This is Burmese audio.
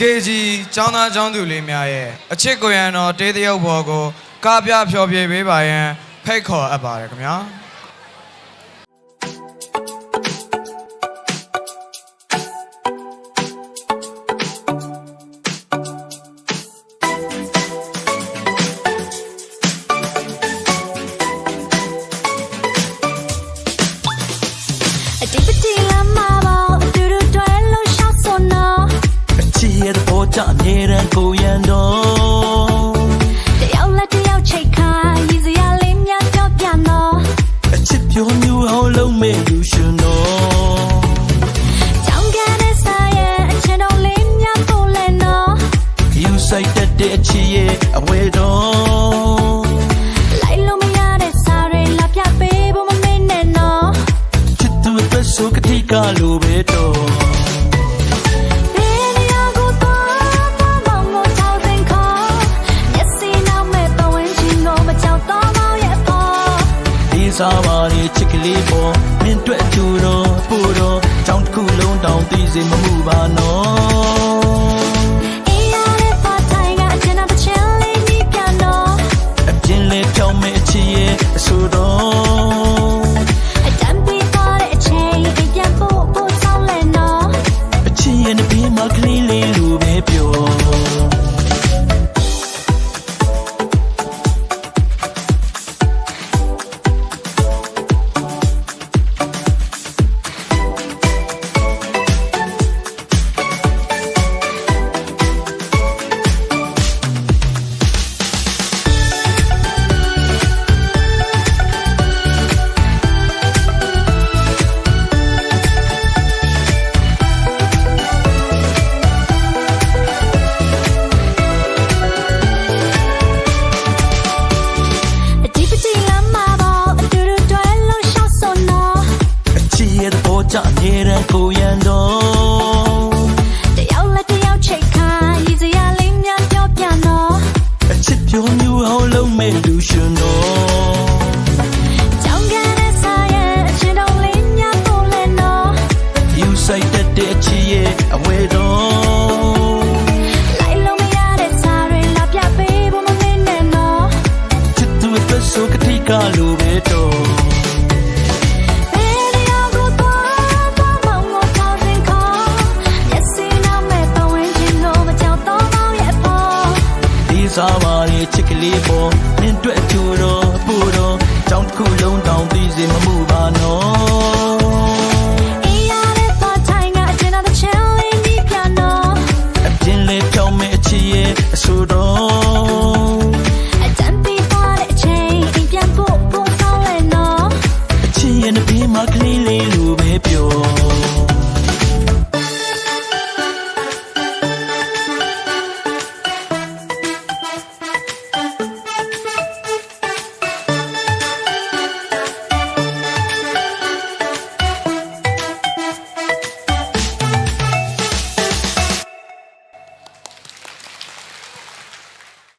KG ចောင်းသားចောင်းသူလေးများရဲ့အချစ်ကိုရန်တော်တေးတရုပ်ဘော်ကိုကားပြဖျော်ဖြေပေးပါရန်ဖိတ်ခေါ်အပ်ပါတယ်ခင်ဗျာအတိပတိလမ်း ရဲ့သဘောချအမြဲတမ်းကိုရန်တော့တယောက်လက်တယောက်ချိတ်ခါရည်စရာလေးများပြောပြတော့အချစ်ပြောမျိုးဟောင်းလုံးမဲ့လူရှင်တော့ကြောင်ကန်တဲ့ဆိုင်ရဲ့အချင်တော်လေးများပို့လဲတော့ယူဆိုင်တတ်တဲ့အချစ်ရဲ့အဝဲ စားပါလေချစ်ကလေးပေါ်မင်းတွေ့အကျူတော့ပို့တော့ကြောင်းတစ်ခုလုံးတောင်သိစေမမှုပါနော် ရဲ့သဘောချအမြဲတမ်းကိုရန်တော့တယောက်လက်တယောက်ချိတ်ခါရည်စရာလေးများပြောပြတော့အချစ်ပြောမျိုးဟောင်းလုံးမဲ့လူရှင်တော့ စားပါလေချစ်ကလေးပေါ်မင်းတွေ့အကျူတော့ပို့တော့ကြောင်းတစ်ခုလုံးတောင်သိစေ